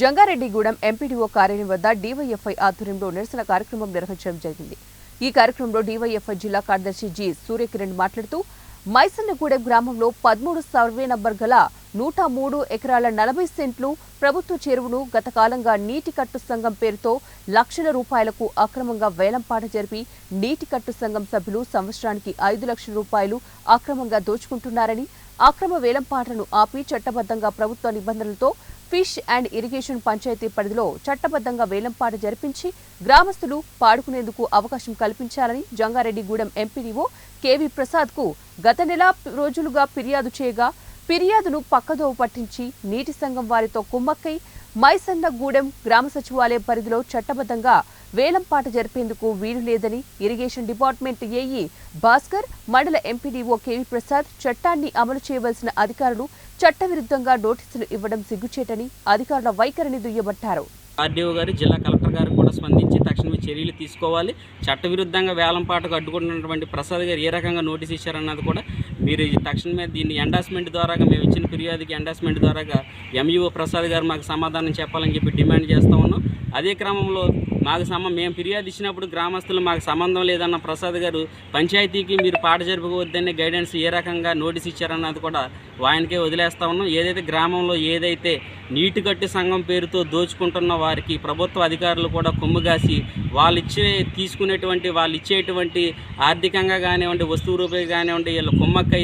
Jangareddygudem MPDO కార్యాలయం వద్ద DYFI ఆధ్వర్యంలో నిరసన కార్యక్రమం నిర్వహించడం జరిగింది. ఈ కార్యక్రమంలో డీవైఎఫ్ఐ జిల్లా కార్యదర్శి జి. సూర్యకిరణ్ మాట్లాడుతూ మైసన్నగూడెం గ్రామంలో పదమూడు సర్వే నంబర్ గల నూట మూడు ఎకరాల నలభై సెంట్లు ప్రభుత్వ చెరువును గత కాలంగా నీటి కట్టు సంఘం పేరుతో లక్షల రూపాయలకు అక్రమంగా వేలంపాట జరిపి నీటి కట్టు సంఘం సభ్యులు సంవత్సరానికి ఐదు లక్షల రూపాయలు అక్రమంగా దోచుకుంటున్నారని అక్రమ వేలంపాటను ఆపి చట్టబద్ధంగా ప్రభుత్వ నిబంధనలతో ఫిష్ అండ్ ఇరిగేషన్ పంచాయతీ పరిధిలో చట్టబద్ధంగా వేలంపాట జరిపించి గ్రామస్తులు పాడుకునేందుకు అవకాశం కల్పించాలని జంగారెడ్డిగూడెం ఎంపీడీఓ కేవీ ప్రసాద్కు గత నెల రోజులుగా ఫిర్యాదు చేయగా ఫిర్యాదును పక్కదోవ పట్టించి నీటి సంఘం వారితో కుమ్మక్కై మైసన్నగూడెం గ్రామ సచివాలయ పరిధిలో చట్టబద్ధంగా వేలంపాట జరిపేందుకు వీలు లేదని ఇరిగేషన్ డిపార్ట్మెంట్ ఏఈ భాస్కర్ మండల ఎంపీడీఓ కేవీ ప్రసాద్ చట్టాన్ని అమలు చేయవలసిన అధికారులు చట్టవిరుద్ధంగా నోటీసులు ఇవ్వడం సిగ్గుచేటని అధికారుల వైఖరిని దుయ్యబట్టారు. ఆర్డీఓ గారు జిల్లా కలెక్టర్ గారు కూడా స్పందించి చర్యలు తీసుకోవాలి. చట్టవిరుద్ధంగా వేలంపాటకు అడ్డుకుంటున్నటువంటి ప్రసాద్ గారు ఏ రకంగా నోటీస్ ఇచ్చారన్నది కూడా మీరు తక్షణమే దీన్ని ఎండాస్మెంట్ ద్వారాగా మేము ఇచ్చిన ఫిర్యాదుకి ఎండాస్మెంట్ ద్వారాగా ఎంఈఓ ప్రసాద్ గారు మాకు సమాధానం చెప్పాలని చెప్పి డిమాండ్ చేస్తూ ఉన్నాం. అదే క్రమంలో మాకు సమ మేము ఫిర్యాదు ఇచ్చినప్పుడు గ్రామస్తులు మాకు సంబంధం లేదన్న ప్రసాద్ గారు పంచాయతీకి మీరు పాట జరుపుకోవద్దనే గైడెన్స్ ఏ రకంగా నోటీస్ ఇచ్చారన్నది కూడా ఆయనకే వదిలేస్తా ఉన్నాం. ఏదైతే గ్రామంలో ఏదైతే నీటి కట్టి సంఘం పేరుతో దోచుకుంటున్న వారికి ప్రభుత్వ అధికారులు కూడా కొమ్ముగాసి వాళ్ళు ఇచ్చే తీసుకునేటువంటి వాళ్ళు ఇచ్చేటువంటి ఆర్థికంగా కానివ్వండి వస్తువు రూపాయి కానివ్వండి వీళ్ళు కొమ్మక్కై